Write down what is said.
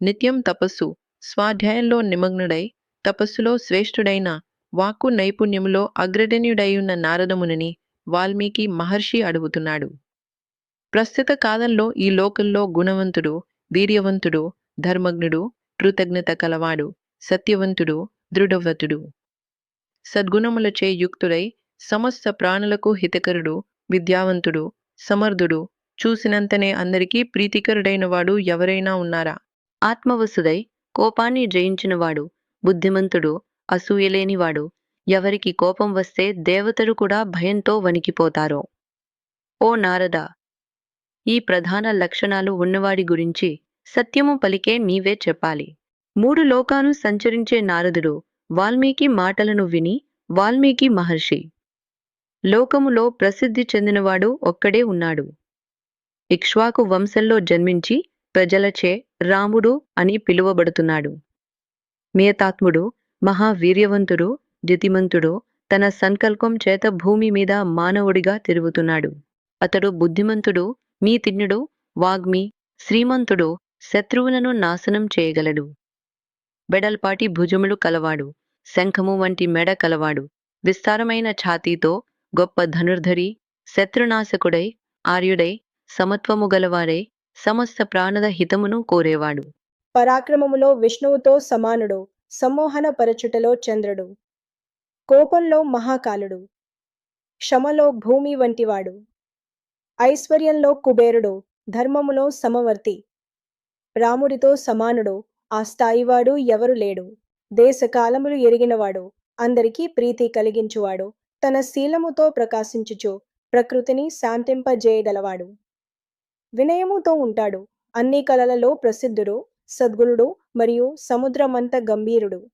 నిత్యం తపస్సు. స్వాధ్యాయంలో నిమగ్నుడై తపస్సులో శ్రేష్ఠుడైన వాక్కు నైపుణ్యములో అగ్రగణ్యుడై నారదమునని నారదమునిని వాల్మీకి మహర్షి అడుగుతున్నాడు. ప్రస్తుత కాలంలో ఈ లోకంలో గుణవంతుడు వీర్యవంతుడు ధర్మజ్ఞుడు కృతజ్ఞత కలవాడు సత్యవంతుడు దృఢవ్రతుడు. సద్గుణములచే యుక్తుడై సమస్త ప్రాణులకు హితకరుడు విద్యావంతుడు సమర్థుడు. చూసినంతనే అందరికీ ప్రీతికరుడైన వాడు ఎవరైనా ఉన్నారా? ఆత్మవసుదై కోపాన్ని జయించినవాడు బుద్ధిమంతుడు అసూయలేనివాడు. ఎవరికి కోపం వస్తే దేవతలు కూడా భయంతో వణికిపోతారో. ఓ నారద ఈ ప్రధాన లక్షణాలు ఉన్నవాడి గురించి సత్యము పలికే నీవే చెప్పాలి. మూడు లోకాను సంచరించే నారదుడు వాల్మీకి మాటలను విని వాల్మీకి మహర్షి. లోకములో ప్రసిద్ధి చెందినవాడు ఒక్కడే ఉన్నాడు. ఇక్ష్వాకు వంశంలో జన్మించి ప్రజలచే రాముడు అని పిలువబడుతున్నాడు. మియతాత్ముడు మహావీర్యవంతుడు జితిమంతుడు తన సంకల్పం చేత భూమి మీద మానవుడిగా తిరుగుతున్నాడు. అతడు బుద్ధిమంతుడు మీతిన్నుడు వాగ్మి శ్రీమంతుడు శత్రువులను నాశనం చేయగలడు. బెడల్పాటి భుజములు కలవాడు శంఖము వంటి మెడ కలవాడు విస్తారమైన ఛాతీతో గొప్ప ధనుర్ధరి శత్రునాశకుడై ఆర్యుడై సమత్వము గలవారై సమస్త ప్రాణద హితమును కోరేవాడు. పరాక్రమములో విష్ణువుతో సమానుడు సమ్మోహన పరచుటలో చంద్రుడు. కోపంలో మహాకాలుడు. క్షమలో భూమి వంటివాడు. ఐశ్వర్యంలో కుబేరుడు ధర్మములో సమవర్తి. రాముడితో సమానుడు ఆ స్థాయివాడు ఎవరు లేడు. దేశకాలములు ఎరిగినవాడు అందరికీ ప్రీతి కలిగించువాడు. తన శీలముతో ప్రకాశించుచు ప్రకృతిని శాంతింపజేయగలవాడు. వినయముతో ఉంటాడు. అన్ని కళలలో ప్రసిద్ధుడు సద్గుణుడు మరియు సముద్రమంత గంభీరుడు.